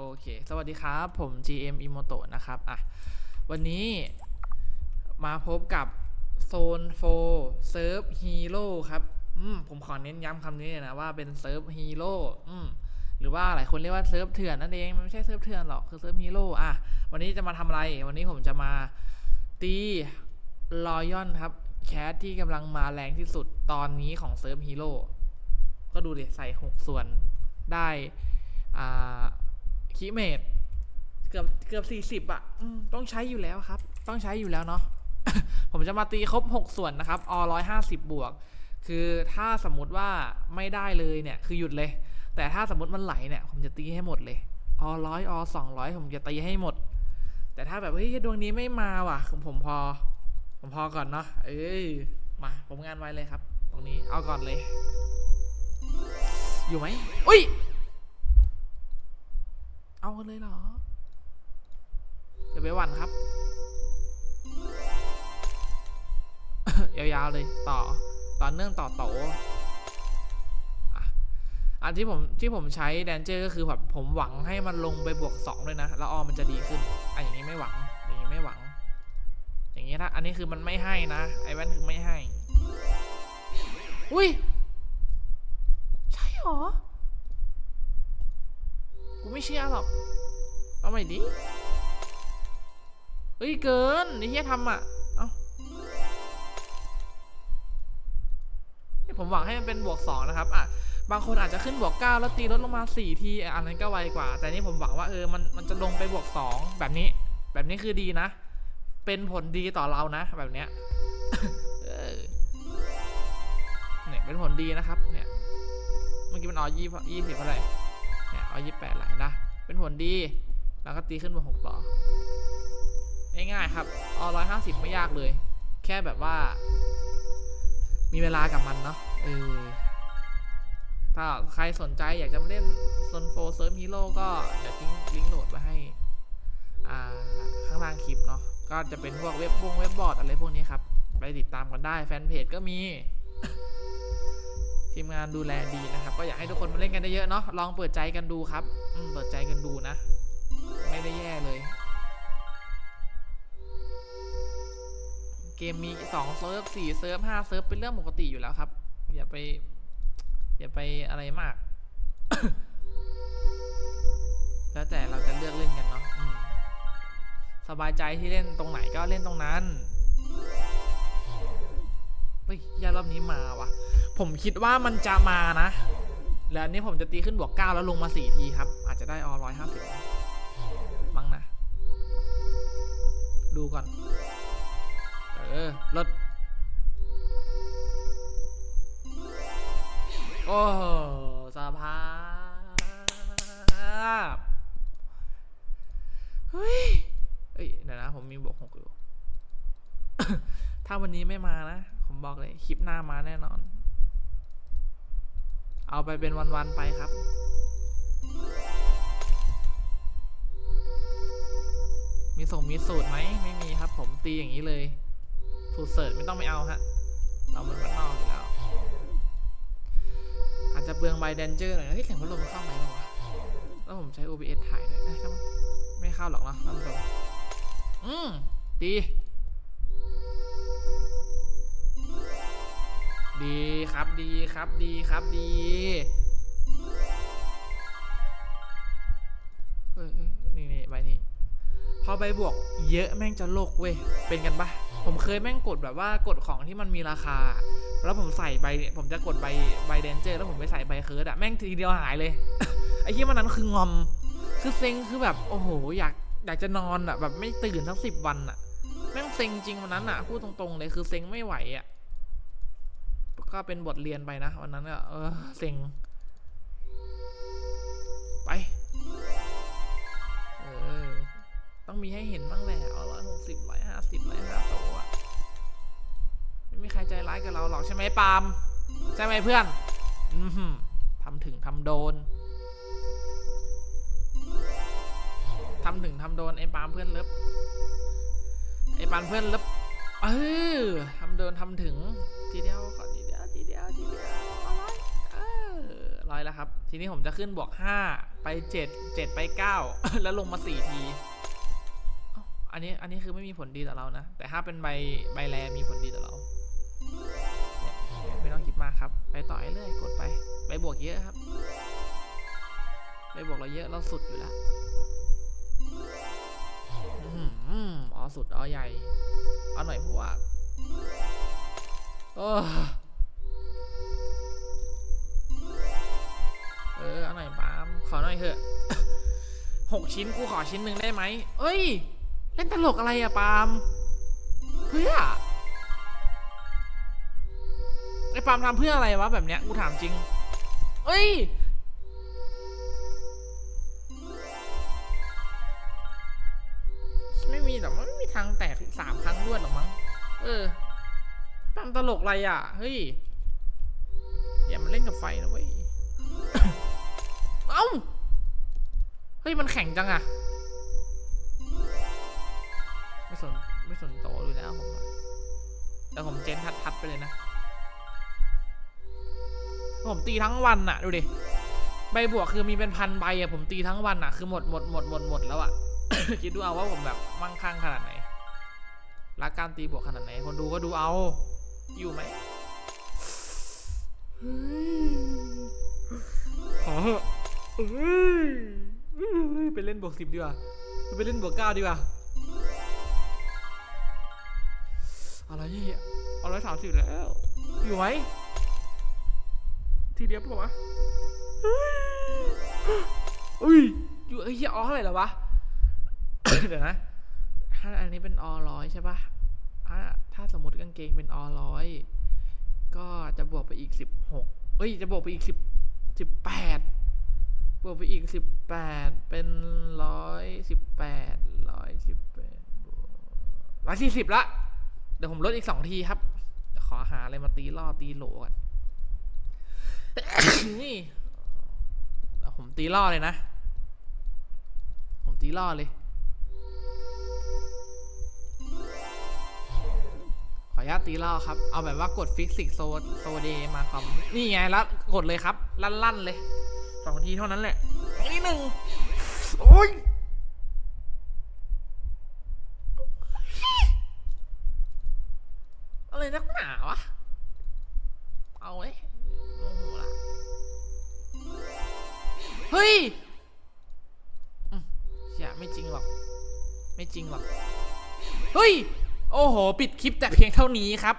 โอเค สวัสดีครับ ผม GM Imoto นะครับ อะ วันนี้มาพบกับโซน4 Surf Hero ครับ อืม ผมขอเน้นย้ำคำนี้นะว่าเป็นเซิร์ฟฮีโร่อืม หรือว่าหลายคนเรียกว่าเซิร์ฟเถื่อนนั่นเอง มันไม่ใช่เซิร์ฟเถื่อนหรอก คือเซิร์ฟฮีโร่ อะ วันนี้จะมาทำอะไร วันนี้ผมจะมาตีรอยอนครับ แคสที่กำลังมาแรงที่สุดตอนนี้ของเซิร์ฟฮีโร่ ก็ดูดิใส่ 6 ส่วนได้อ่า คีเมดเกือบเกือบสี่สิบอะต้องใช้อยู่แล้วครับ ต้องใช้อยู่แล้วเนาะผมจะมาตีครบ 6 ส่วนนะครับอร้อยห้าสิบบวก คือถ้าสมมุติว่าไม่ได้เลยเนี่ย คือหยุดเลย แต่ถ้าสมมติมันไหลเนี่ย ผมจะตีให้หมดเลยอร้อยอสองร้อยผมจะตีให้หมด แต่ถ้าแบบเฮ้ยดวงนี้ไม่มาว่ะผมผมพอ ผมพอก่อนเนาะเอ้ยมาผมงานไว้เลยครับ ตรงนี้เอาก่อนเลย อยู่ไหมอุ้ย เอากันเลยเหรออย่าไปหวั่นครับยาวๆเลยต่อต่อเนื่องต่อโตอะอันที่ผมที่ผมใช้แดนเจอร์ก็คือแบบผมหวังให้มันลงไปบวกสองเลยนะ แล้วออมมันจะดีขึ้นอะอย่างนี้ไม่หวัง อย่างนี้ไม่หวัง อย่างนี้ถ้าอันนี้คือมันไม่ให้นะ ไอแว่นคือไม่ให้ อุ้ย ใช่หรอ กูไม่เชื่อหรอก เอาใหม่ดิเฮ้ยเกินไอ้เหี้ยทำอะ เอ้าผมหวังให้มันเป็นบวกสองนะครับ อะ บางคนอาจจะขึ้นบวกเก้าแล้วตีลดลงมาสี่ที อันนั้นก็ไวกว่า แต่นี่ผมหวังว่าเออ มัน มันจะลงไปบวกสองแบบนี้ แบบนี้คือดีนะ เป็นผลดีต่อเรานะ แบบเนี้ยเนี่ย เป็นผลดีนะครับ เนี่ย เมื่อกี้มันออยี่ยี่สิบเท่าไหร่เนี่ยเอยี่แปดไหลนะ เป็นผลดี แล้วก็ตีขึ้นมาหกต่อง่ายๆครับเอาร้อยห้าสิบไม่ยากเลย แค่แบบว่า มีเวลากับมันเนาะเออถ้าใครสนใจอยากจะมาเล่นโซนโฟเซิร์ฟฮีโร่ก็เดี๋ยวทิ้งลิงก์โหลดไว้ให้ อ่า ข้างล่างคลิปเนาะก็จะเป็นพวกเว็บวงเว็บบอร์ดอะไรพวกนี้ครับ ไปติดตามกันได้แฟนเพจก็มี ทีมงานดูแลดีนะครับ ก็อยากให้ทุกคนมาเล่นกันได้เยอะเนาะลองเปิดใจกันดูครับ อืมเปิดใจกันดูนะ ไม่ได้แย่เลย เกมมีสองเซิร์ฟสี่เซิร์ฟห้าเซิร์ฟเป็นเรื่องปกติอยู่แล้วครับ อย่าไป อย่าไปอะไรมาก แล้วแต่เราจะเลือกเล่นกันเนาะสบายใจที่เล่นตรงไหนก็เล่นตรงนั้นเฮ้ยยารอบนี้มาวะผมคิดว่ามันจะมานะ แล้วนี้ผมจะตีขึ้นบวกเก้าแล้วลงมาสี่ทีครับ อาจจะได้อร้อยห้าสิบ มั้งนะ ดูก่อน เออลดโอ้โหสภาพเฮ้ยเอ้ยเดี๋ยวนะ ผมมีบวกหกอยู่ ถ้าวันนี้ไม่มานะ ผมบอกเลย คลิปหน้ามาแน่นอน เอาไปเป็นวัน ๆ ไปครับ มีส่งมีสูตรไหมไม่มีครับ ผมตีอย่างนี้เลย สูตรเสิร์ชไม่ต้องไปเอาฮะเรามันบ้านนอกอยู่แล้ว อาจจะเปลืองใบแดนเจอร์หน่อยเฮ้ยเสียงพัดลมมันเข้าไหมวะแล้วผมใช้ OBS ถ่ายด้วยเอ้ยช่างไม่เข้าหรอกเนาะท่านผู้ชมอืมดีดีครับดีครับดีครับดี ใบบวกเยอะแม่งจะโลกเว้ย เป็นกันปะผมเคยแม่งกดแบบว่ากดของที่มันมีราคา แล้วผมใส่ใบเนี่ยผมจะกดใบใบแดนเจอร์แล้วผมไปใส่ใบเคิร์ดอะแม่งทีเดียวหายเลย ไอ้ที่มันนั้นคืองอม คือเซ็งคือแบบโอ้โหอยากอยากจะนอนอะแบบไม่ตื่นทั้งสิบวันอะแม่งเซ็งจริงวันนั้นอะพูดตรงๆเลยคือเซ็งไม่ไหวอะก็เป็นบทเรียนไปนะวันนั้นอะเออเซ็ง ต้องมีให้เห็นบ้างแหละเอาร้อยหกสิบร้อยห้าสิบร้อยห้าโตอะไม่มีใครใจร้ายกับเราหรอกใช่ไหมปาล์มใช่ไหมเพื่อนอือหือทำถึงทำโดนทำถึงทำโดนไอ้ปาล์มเพื่อนเลิฟไอ้ปาล์มเพื่อนเลิฟเออทำโดนทำถึงทีเดียวขอทีเดียวทีเดียวทีเดียวร้อยเออร้อยแล้วครับ ทีนี้ผมจะขึ้นบวกห้าไปเจ็ดเจ็ดไปเก้าแล้วลงมาสี่ที อันนี้อันนี้คือไม่มีผลดีต่อเรานะ แต่ถ้าเป็นใบใบแรมีผลดีต่อเราไม่ต้องคิดมากครับ ไปต่อเรื่อยกดไปใบบวกเยอะครับใบบวกเราเยอะเราสุดอยู่แล้วอ๋อสุดอ๋อใหญ่เอาหน่อยพวกโอ้เออเอาหน่อยปามขอหน่อยเถอะหกชิ้นกูขอชิ้นหนึ่งได้ไหมเอ้ย เล่นตลกอะไรอะปาล์มเพื่อไอปาล์มทำเพื่ออะไรวะแบบเนี้ยกูถามจริง เอ้ยไม่มีหรอกมันไม่มีทางแตกสามครั้งรวดหรอกมั้ง เออปาล์มตลกอะไรอะ เฮ้ย อย่ามาเล่นกับไฟนะเว้ย เอ้า เฮ้ย มันแข็งจังอะ สนไม่สนโตเลยแล้วผมแต่ผมเจนทัดทัดๆไปเลยนะผมตีทั้งวันอะดูดิใบบวกคือมีเป็นพันใบอะผมตีทั้งวันอะคือหมดหมดหมดหมดหมดแล้วอะคิดดูเอาว่าผมแบบมั่งคั่งขนาดไหนรักการตีบวกขนาดไหน คนดูก็ดูเอา อยู่ไหมขอเหอะเอ้ยเอ้ยไปเล่นบวกสิบดีกว่าไปเล่นบวกเก้าดีกว่า อะไรเนี่ยเอาร้อยสามสิบแล้ว อยู่ไหมทีเดียวปะวะเฮ้ยอุ้ยอยู่เอ้ยเหี้ยอ๋อเท่าไหร่แล้ววะ เดี๋ยวนะ ถ้าอันนี้เป็นอร้อยใช่ปะอะถ้าสมมติกางเกงเป็นอร้อยก็จะบวกไปอีกสิบหกเอ้ย จะบวกไปอีกสิบสิบแปดบวกไปอีกสิบแปดเป็นร้อยสิบแปดร้อยสิบแปดร้อยสี่สิบละ เดี๋ยวผมลดอีกสองทีครับ ขอหาอะไรมาตีล่อตีโหลก่อนนี่ผมตีล่อเลยนะ ผมตีล่อเลย ขออนุญาตตีล่อครับ เอาแบบว่ากดฟิสิกโซโซเดมาคอมนี่ไงแล้วกดเลยครับ ลั่นๆเลยสองทีเท่านั้นแหละ นี่หนึ่งโอ้ย เฮ้ยอืมเชี่ยไม่จริงหรอก ไม่จริงหรอก เฮ้ย โอ้โห ปิดคลิปแต่เพียงเท่านี้ครับ